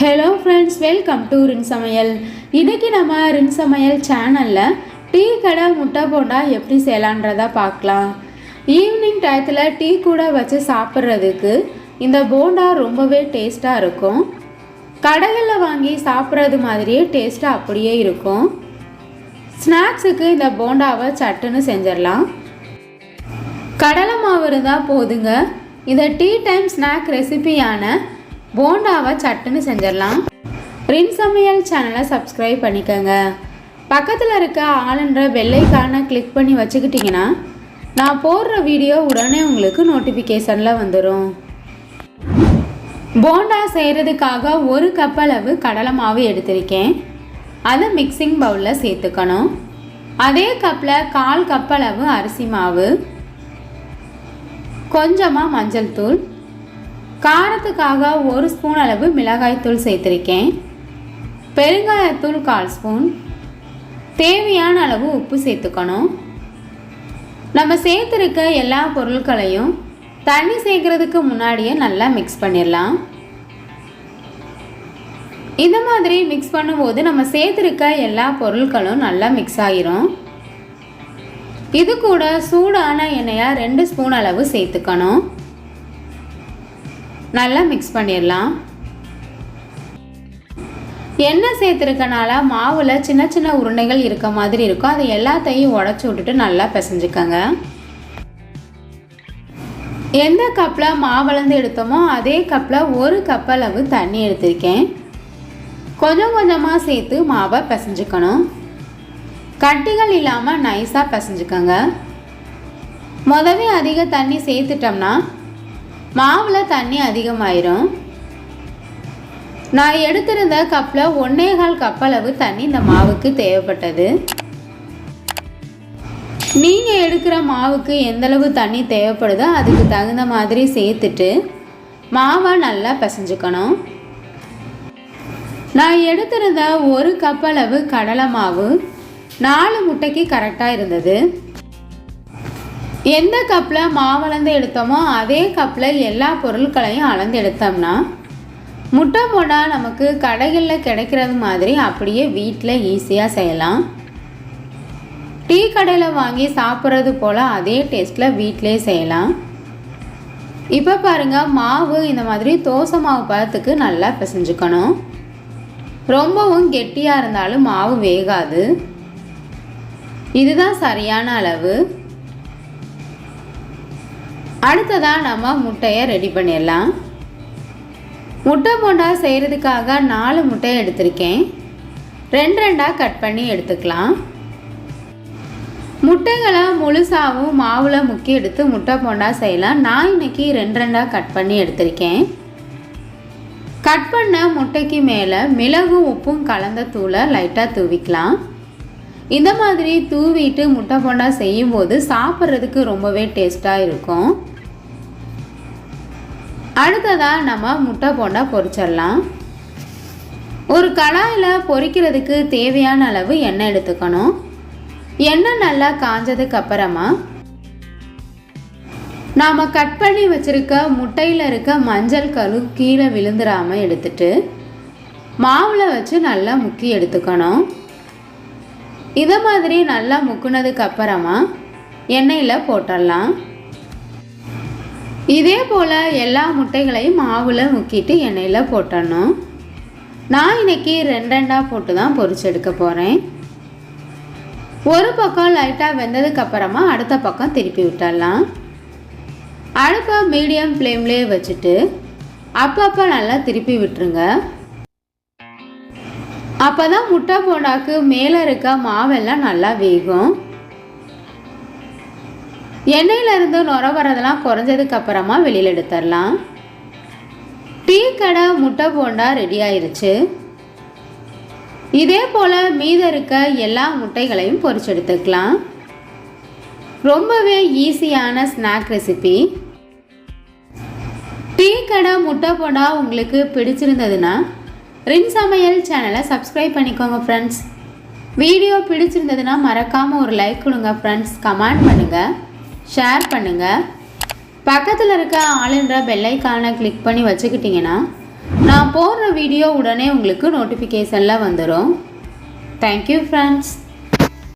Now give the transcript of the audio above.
Hello friends welcome to ரின் சமையல் இன்றைக்கி நம்ம ரின் சமையல் சேனலில் டீ கடை முட்டை போண்டா எப்படி செய்யலான்றதை பார்க்கலாம். ஈவினிங் டயத்தில் டீ கூட வச்சு சாப்பிட்றதுக்கு இந்த போண்டா ரொம்பவே டேஸ்ட்டாக இருக்கும். கடைகளில் வாங்கி சாப்பிட்றது மாதிரியே டேஸ்ட்டாக அப்படியே இருக்கும். ஸ்நாக்ஸுக்கு இந்த போண்டாவை சட்டுன்னு செஞ்சிடலாம். கடலை மாவு இருந்தால் போதுங்க. இந்த டீ டைம் ஸ்நாக் ரெசிபியான போண்டாவை சட்டுன்னு செஞ்சிடலாம். ரின் சமையல் சேனலை சப்ஸ்கிரைப் பண்ணிக்கோங்க. பக்கத்தில் இருக்க ஆளுன்ற பெல்லைக்கான கிளிக் பண்ணி வச்சுக்கிட்டிங்கன்னா நான் போடுற வீடியோ உடனே உங்களுக்கு நோட்டிஃபிகேஷனில் வந்துடும் போண்டா செய்கிறதுக்காக ஒரு கப் அளவு கடலை மாவு எடுத்திருக்கேன். அதை மிக்சிங் பவுலில் சேர்த்துக்கணும். அதே கப்பில் கால் கப் அளவு அரிசி மாவு. கொஞ்சமாக மஞ்சள் தூள். காரத்துக்காக ஒரு ஸ்பூன் அளவு மிளகாய்த்தூள் சேர்த்துருக்கேன். பெருங்காயத்தூள் கால் ஸ்பூன். தேவையான அளவு உப்பு சேர்த்துக்கணும். நம்ம சேர்த்துருக்க எல்லா பொருட்களையும் தண்ணி சேர்க்கறதுக்கு முன்னாடியே நல்லா மிக்ஸ் பண்ணிடலாம். இந்த மாதிரி மிக்ஸ் பண்ணும்போது நம்ம சேர்த்துருக்க எல்லா பொருட்களும் நல்லா மிக்ஸ் ஆகிரும் இது கூட சூடான எண்ணெயாக ரெண்டு ஸ்பூன் அளவு சேர்த்துக்கணும். நல்லா மிக்ஸ் பண்ணிடலாம். எண்ணெய் சேர்த்துருக்கனால மாவில் சின்ன சின்ன உருண்டைகள் இருக்க மாதிரி இருக்கும். அதை எல்லாத்தையும் உடச்சி விட்டுட்டு நல்லா பிசைஞ்சுக்கோங்க. எந்த கப்பில் மாவளந்து எடுத்தோமோ அதே கப்பில் ஒரு கப் அளவு தண்ணி எடுத்திருக்கேன். கொஞ்சம் கொஞ்சமாக சேர்த்து மாவை பிசைஞ்சுக்கணும். கட்டிகள் இல்லாமல் நைஸாக பிசைஞ்சுக்கோங்க. முதவே அதிக தண்ணி சேர்த்துட்டோம்னா மாவில் தண்ணி அதிகமாயிரும். நான் எடுத்திருந்த கப்பில் ஒன்றேகால் கப்பளவு கப் அளவு தண்ணி இந்த மாவுக்கு தேவைப்பட்டது. நீங்கள் எடுக்கிற மாவுக்கு எந்தளவு தண்ணி தேவைப்படுதோ அதுக்கு தகுந்த மாதிரி சேர்த்துட்டு மாவை நல்லா பிசைஞ்சுக்கணும். நான் எடுத்திருந்த ஒரு கப் அளவு கடலை மாவு. நாலு முட்டைக்கு கரெக்டாக இருந்தது. எந்த கப்பில் மாவளந்து எடுத்தோமோ அதே கப்பில் எல்லா பொருட்களையும் அளந்து எடுத்தோம்னா முட்டை போட்டால் நமக்கு கடைகளில் கிடைக்கிறது மாதிரி அப்படியே வீட்டில் ஈஸியாக செய்யலாம். டீ கடையில் வாங்கி சாப்பிட்றது போல் அதே டேஸ்ட்டில் வீட்டிலே செய்யலாம். இப்போ பாருங்கள் மாவு இந்த மாதிரி தோசை மாவு பதத்துக்கு நல்லா பிசைஞ்சுக்கணும். ரொம்பவும் கெட்டியாக இருந்தாலும் மாவு வேகாது. இதுதான் சரியான அளவு. அடுத்ததாக நம்ம முட்டையை ரெடி பண்ணிடலாம். முட்டை போண்டா செய்கிறதுக்காக நாலு முட்டையை எடுத்திருக்கேன். ரெண்டு ரெண்டாக கட் பண்ணி எடுத்துக்கலாம். முட்டைகளை முழுசாகவும் மாவில் முக்கி எடுத்து முட்டை போண்டா செய்யலாம். நான் இன்னைக்கு ரெண்டு ரெண்டாக கட் பண்ணி எடுத்திருக்கேன். கட் பண்ண முட்டைக்கு மேலே மிளகும் உப்பும் கலந்த தூளை லைட்டாக தூவிக்கலாம். இந்த மாதிரி தூவிட்டு முட்டை போண்டா செய்யும்போது சாப்பிட்றதுக்கு ரொம்பவே டேஸ்ட்டாக இருக்கும். அடுத்ததாக நம்ம முட்டை போண்டா பொரிச்சிடலாம். ஒரு கடாயில் பொரிக்கிறதுக்கு தேவையான அளவு எண்ணெய் எடுத்துக்கணும். எண்ணெய் நல்லா காஞ்சதுக்கு அப்புறமா நாம் கட் பண்ணி வச்சுருக்க முட்டையில் இருக்க மஞ்சள் கரு கீழே விழுந்துடாமல் எடுத்துட்டு மாவில் வச்சு நல்லா முக்கி எடுத்துக்கணும். இதை மாதிரி நல்லா முக்குனதுக்கு அப்புறமா எண்ணெயில் போட்டுடலாம் இதே போல் எல்லா முட்டைகளையும் மாவில் முக்கிட்டு எண்ணெயில் போட்டணும். நான் இன்னைக்கு ரெண்டு ரெண்டாக போட்டு தான் பொரிச்செடுக்க போகிறேன் ஒரு பக்கம் லைட்டாக வெந்ததுக்கு அப்புறமா அடுத்த பக்கம் திருப்பி விட்டுடலாம் அடுப்பை மீடியம் ஃப்ளேம்லேயே வச்சுட்டு அப்பப்போ நல்லா திருப்பி விட்டுருங்க. அப்போ தான் முட்டை போண்டாக்கு மேலே இருக்க மாவெல்லாம் நல்லா வேகும். எண்ணெயிலேருந்து நுர வரதெல்லாம் குறைஞ்சதுக்கு அப்புறமா வெளியில் எடுத்துடலாம். டீ கடை முட்டை போண்டா ரெடி ஆயிருச்சு. இதே போல் மீத இருக்க எல்லா முட்டைகளையும் பொரிச்சு எடுத்துக்கலாம். ரொம்பவே ஈஸியான ஸ்நாக் ரெசிபி டீ கடை முட்டை போண்டா உங்களுக்கு பிடிச்சிருந்ததுன்னா ரின் சமையல் சேனலை சப்ஸ்கிரைப் பண்ணிக்கோங்க ஃப்ரெண்ட்ஸ் வீடியோ பிடிச்சிருந்ததுன்னா மறக்காமல் ஒரு லைக் கொடுங்க ஃப்ரெண்ட்ஸ் கமெண்ட் பண்ணுங்கள் ஷேர் பண்ணுங்கள் பக்கத்தில் இருக்க ஆளுன்ற பெல்லைக்கானை கிளிக் பண்ணி வச்சுக்கிட்டிங்கன்னா நான் போடுற வீடியோ உடனே உங்களுக்கு நோட்டிஃபிகேஷனில் வந்துடும் தேங்க்யூ ஃப்ரெண்ட்ஸ்